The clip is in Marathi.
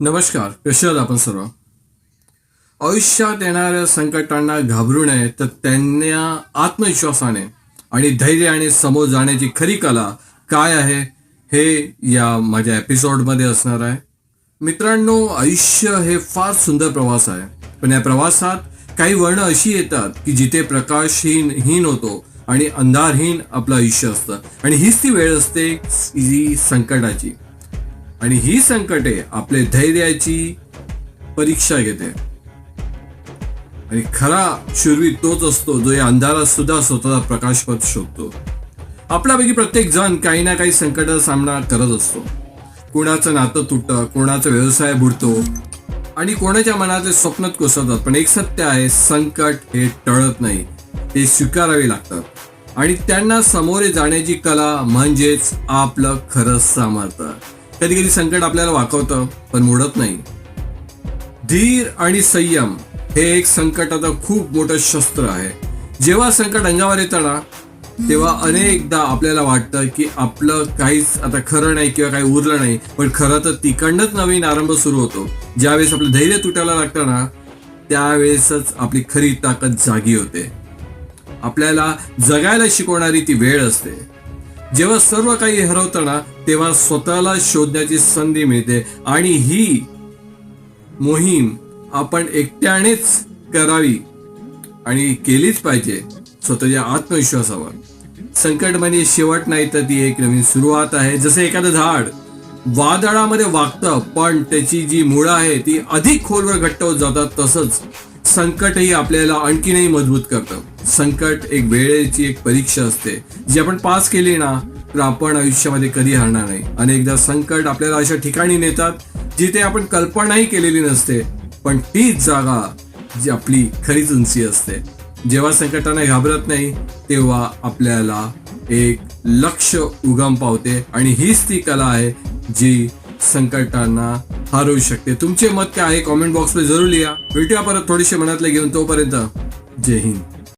नमस्कार कसे आहात आपण सर्व? आयुष्यात येणाऱ्या संकटांना घाबरू नये तर त्यांना आत्मविश्वासाने आणि धैर्याने समोर जाण्याची खरी कला काय आहे हे या माझ्या एपिसोडमध्ये असणार आहे. मित्रांनो आयुष्य हे फार सुंदर प्रवास आहे पण या प्रवासात काही वर्ण अशी येतात की जिथे प्रकाशहीन हीन होतो आणि अंधारहीन आपलं आयुष्य असतं. आणि हीच ती वेळ असते जी संकटाची. आणि ही संकटे आपले धैर्याची परीक्षा घेते. आणि खरा शुरवी तोच असतो जो या अंधारात सुद्धा स्वतःचा प्रकाशपथ शोधतो आपल्यापैकी प्रत्येक जण काही ना काही संकटाचा सामना करत असतो. कोणाचं नातं तुटतं कोणाचा व्यवसाय बुडतो आणि कोणाच्या मनातले स्वप्नात कोसळतात. पण एक सत्य आहे संकट हे टळत नाही. ते स्वीकारावे लागतात. आणि त्यांना सामोरे जाण्याची कला म्हणजेच आपलं खरं सामर्थ्य. कधी कधी संकट आपल्याला वाकवतं पण मोडत नाही. धीर आणि संयम हे एक संकटाचं खूप मोठं शस्त्र आहे. जेव्हा संकट अंगावर येतं ना तेव्हा अनेकदा आपल्याला वाटतं की आपलं काहीच आता खरं नाही किंवा काही उरलं नाही पण खरं तर तिकडनंच नवीन आरंभ सुरू होतो. ज्यावेळेस आपलं धैर्य तुटायला लागतं ना त्यावेळेसच आपली खरी ताकद जागी होते. आपल्याला जगायला शिकवणारी ती वेळ असते. जेव्हा सर्व काही हरवताना तेव्हा स्वतःला शोधण्याची संधी मिळते आणि ही मोहीम आपण एकट्यानेच करावी आणि केलीच पाहिजे स्वतःच्या आत्मविश्वासावर. संकट म्हणजे शेवट नाही तर ती एक नवीन सुरुवात आहे. जसं एखादं झाड वादळामध्ये वागतं पण त्याची जी मुळं आहे ती अधिक खोलवर घट्ट होत जातात तसंच संकटही आपल्याला आणखीनही मजबूत करतं. संकट एक वेळेची एक परीक्षा असते. जी आपण पास केली ना तर आपण आयुष्यामध्ये कधी हरणार नाही. अनेकदा संकट आपल्याला अशा ठिकाणी नेतात जिथे आपण कल्पनाही केलेली नसते पण तीच जागा जी आपली खरीच उंची असते. जेव्हा संकटाने घाबरत नाही तेव्हा आपल्याला एक लक्ष उगम पावते. आणि हीच ती कला आहे जी संकटांना हरवू शकते. तुमचे मत काय आहे? कॉमेंट बॉक्समध्ये जरूर लिहा. भेटूया परत थोडेसे मनातले घेऊन तोपर्यंत. जय हिंद.